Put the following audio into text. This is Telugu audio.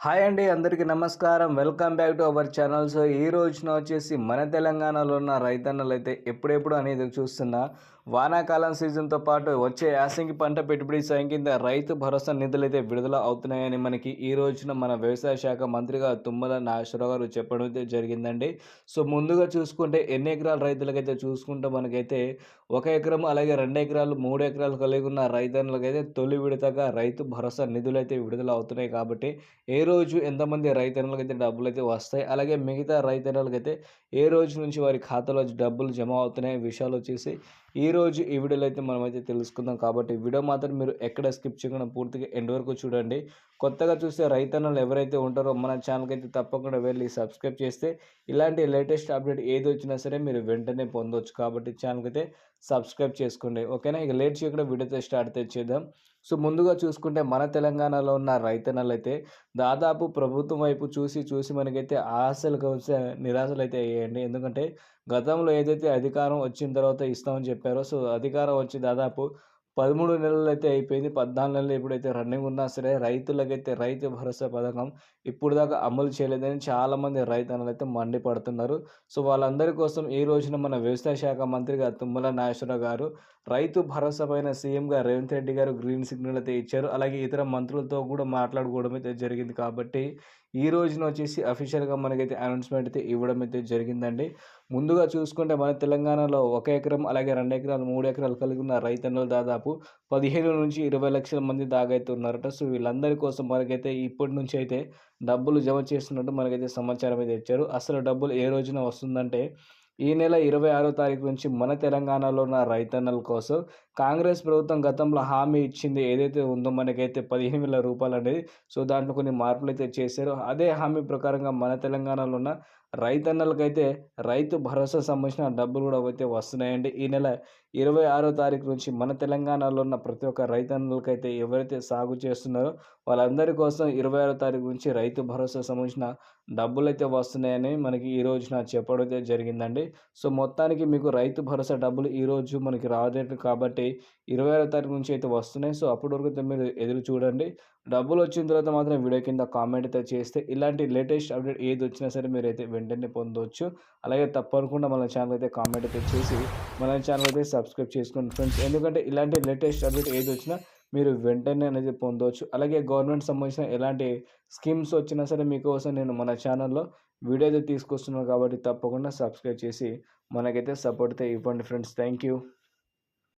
హాయ్ అండి అందరికీ నమస్కారం. Welcome back to our channel. So ఈ రోజున వచ్చేసి మన తెలంగాణలో ఉన్న రైతన్నలు అయితే ఎప్పుడెప్పుడు అనేది చూస్తున్నా వానాకాలం సీజన్తో పాటు వచ్చే యాసంగి పంట పెట్టుబడి సాయం కింద రైతు భరోసా నిధులైతే విడుదల అవుతున్నాయని మనకి ఈ రోజున మన వ్యవసాయ శాఖ మంత్రిగా తుమ్మల నాగేశ్వరరావు గారు చెప్పడం అయితే జరిగిందండి. సో ముందుగా చూసుకుంటే ఎన్ని ఎకరాల రైతులకైతే చూసుకుంటే మనకైతే ఒక ఎకరం అలాగే రెండు ఎకరాలు మూడు ఎకరాలు కలిగి ఉన్న రైతన్నులకైతే తొలి విడతగా రైతు భరోసా నిధులు అయితే విడుదల అవుతున్నాయి కాబట్టి ఏ రోజు ఎంతమంది రైతన్నులకైతే డబ్బులు అయితే వస్తాయి అలాగే మిగతా రైతన్నులకైతే ఏ రోజు నుంచి వారి ఖాతాలో డబ్బులు జమ అవుతున్నాయి విషయాలు వచ్చేసి ఈ రోజు ఈ వీడియోలో అయితే మనం అయితే తెలుసుకుందాం. కాబట్టి వీడియో మాత్రం మీరు ఎక్కడ స్కిప్ చేయకుండా పూర్తిగా ఎండ్ వరకు చూడండి. కొత్తగా చూసే రైతన్నలు ఎవరైతే ఉంటారో మన ఛానల్కి అయితే తప్పకుండా వెళ్ళి సబ్స్క్రైబ్ చేస్తే ఇలాంటి లేటెస్ట్ అప్డేట్ ఏది వచ్చినా సరే మీరు వెంటనే పొందవచ్చు కాబట్టి ఛానల్కి అయితే సబ్స్క్రైబ్ చేసుకోండి. ఓకేనా? ఇక లేట్ చేయకుండా వీడియోతో స్టార్ట్ తెచ్చేద్దాం. సో ముందుగా చూసుకుంటే మన తెలంగాణలో ఉన్న రైతన్నలు అయితే దాదాపు ప్రభుత్వం వైపు చూసి చూసి మనకైతే ఆశలు కలిసి నిరాశలు అయితే అయ్యాయండి. ఎందుకంటే గతంలో ఏదైతే అధికారం వచ్చిన తర్వాత ఇస్తామని చెప్పారో సో అధికారం వచ్చి దాదాపు పదమూడు నెలలు అయితే అయిపోయింది. పద్నాలుగు నెలలు ఎప్పుడైతే రన్నింగ్ ఉన్నా సరే రైతులకైతే రైతు భరోసా పథకం ఇప్పుడు దాకా అమలు చేయలేదని చాలామంది రైతన్నలు అయితే మండిపడుతున్నారు. సో వాళ్ళందరి కోసం ఈ రోజున మన వ్యవసాయ శాఖ మంత్రిగా తుమ్మల నాగేశ్వరరావు గారు రైతు భరోసా పైన సీఎంగా రేవంత్ రెడ్డి గారు గ్రీన్ సిగ్నల్ అయితే ఇచ్చారు. అలాగే ఇతర మంత్రులతో కూడా మాట్లాడుకోవడం అయితే జరిగింది కాబట్టి ఈ రోజున వచ్చేసి అఫీషియల్గా మనకైతే అనౌన్స్మెంట్ అయితే ఇవ్వడం అయితే జరిగిందండి. ముందుగా చూసుకుంటే మన తెలంగాణలో ఒక ఎకరం అలాగే రెండు ఎకరాలు మూడు ఎకరాలు కలిగి ఉన్న రైతన్నులు దాదాపు పదిహేను నుంచి ఇరవై లక్షల మంది దాగైతే ఉన్నారట సో వీళ్ళందరి కోసం మనకైతే ఇప్పటి నుంచి అయితే డబ్బులు జమ చేస్తున్నట్టు మనకైతే సమాచారం అయితే ఇచ్చారు. అసలు డబ్బులు ఏ రోజున వస్తుందంటే ఈ నెల ఇరవై ఆరో తారీఖు నుంచి మన తెలంగాణలో ఉన్న రైతన్నల కోసం కాంగ్రెస్ ప్రభుత్వం గతంలో హామీ ఇచ్చింది ఏదైతే ఉందో మనకైతే పదిహేను వేల రూపాయలు అనేది. సో దాంట్లో కొన్ని మార్పులు అయితే చేశారు. అదే హామీ ప్రకారంగా మన తెలంగాణలో ఉన్న రైతన్నలకైతే రైతు భరోసా సంబంధించిన డబ్బులు కూడా అయితే వస్తున్నాయండి. ఈ నెల ఇరవై ఆరో తారీఖు నుంచి మన తెలంగాణలో ఉన్న ప్రతి ఒక్క రైతన్నలకైతే ఎవరైతే సాగు చేస్తున్నారో వాళ్ళందరి కోసం ఇరవై ఆరో తారీఖు నుంచి రైతు భరోసా సంబంధించిన డబ్బులు అయితే వస్తున్నాయని మనకి ఈ రోజున చెప్పడం అయితే జరిగిందండి. సో మొత్తానికి మీకు రైతు భరోసా డబ్బులు ఈ రోజు మనకి రాలేదు కాబట్టి ఇరవై ఆరో తారీఖు నుంచి అయితే వస్తున్నాయి. సో అప్పటి వరకు అయితే మీరు ఎదురు చూడండి. డబ్బులు వచ్చిన తర్వాత మాత్రం వీడియో కింద కామెంట్ అయితే చేస్తే ఇలాంటి లేటెస్ట్ అప్డేట్ ఏది వచ్చినా సరే మీరు అయితే వెంటనే పొందవచ్చు అలాగే తప్పకుండా మన ఛానల్ అయితే కామెంట్ అయితే చేసి మన ఛానల్ అయితే సబ్స్క్రైబ్ చేసుకోండి ఫ్రెండ్స్. ఎందుకంటే ఇలాంటి లేటెస్ట్ అప్డేట్ ఏది వచ్చినా మీరు వెంటనే అనేది పొందవచ్చు అలాగే గవర్నమెంట్ సంబంధించిన ఎలాంటి స్కీమ్స్ వచ్చినా సరే మీకోసం నేను మన ఛానల్లో వీడియో అయితే తీసుకొస్తున్నాను కాబట్టి తప్పకుండా సబ్స్క్రైబ్ చేసి మనకైతే సపోర్ట్ అయితే ఇవ్వండి ఫ్రెండ్స్. Thank you